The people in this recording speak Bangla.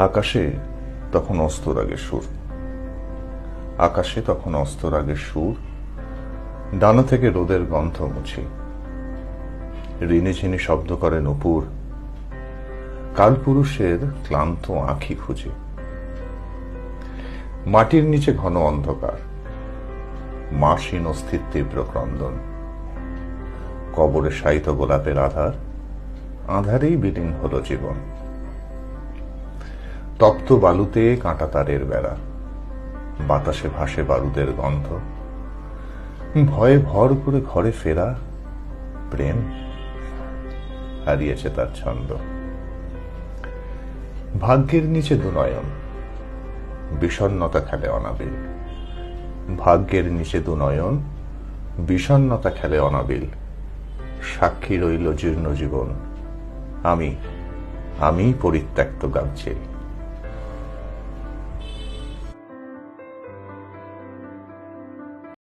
আকাশে তখন অস্তরাগের সুর। আকাশে তখন অস্তরাগের সুর। ডানা থেকে রোদের গন্ধ মুছি। ঋণে ঝিনি শব্দ করে নুপুর কালপুরুষের ক্লান্ত আঁখি খুঁজে। মাটির নিচে ঘন অন্ধকার। মাসীন অস্থির তীব্র ক্রন্দন। কবরে শায়িত গোলাপের আধার। আধারেই বিলীন হলো জীবন। তপ্ত বালুতে কাঁটা তারের বেড়া। বাতাসে ভাসে বারুদের গন্ধ। ভয়ে ভর করে ঘরে ফেরা প্রেম হারিয়েছে তার ছন্দ। ভাগ্যের নিচে দুনয়ন বিষণ্নতা খেলে অনাবিল। ভাগ্যের নিচে দুনয়ন বিষণ্নতা খেলে অনাবিল। সাক্ষী রইল জীর্ণ জীবন। আমি আমি পরিত্যক্ত গাবছিল